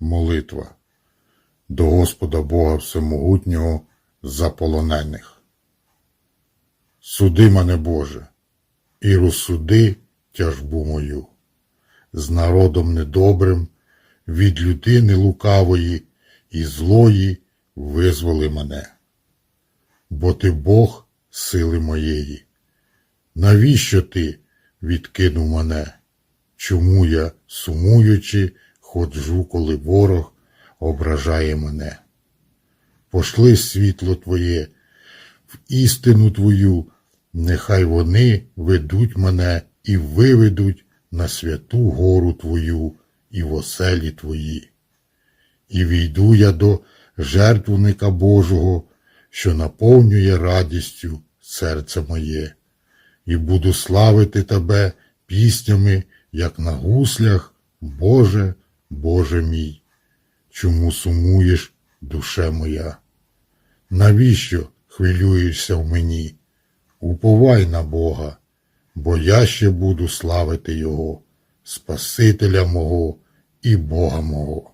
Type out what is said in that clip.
Молитва до Господа Бога Всемогутнього за полонених. Суди мене, Боже, і розсуди тяжбу мою. З народом недобрим, від людини лукавої і злої визволи мене. Бо ти Бог сили моєї. Навіщо ти відкинув мене? Чому я, сумуючи, ходжу, коли ворог ображає мене? Пошли світло Твоє в істину Твою, нехай вони ведуть мене і виведуть на святу гору Твою і в оселі Твої. І війду я до жертвника Божого, що наповнює радістю серце моє, і буду славити Тебе піснями, як на гуслях, Боже, Боже мій. Чому сумуєш, душе моя? Навіщо хвилюєшся в мені? Уповай на Бога, бо я ще буду славити Його, Спасителя мого і Бога мого.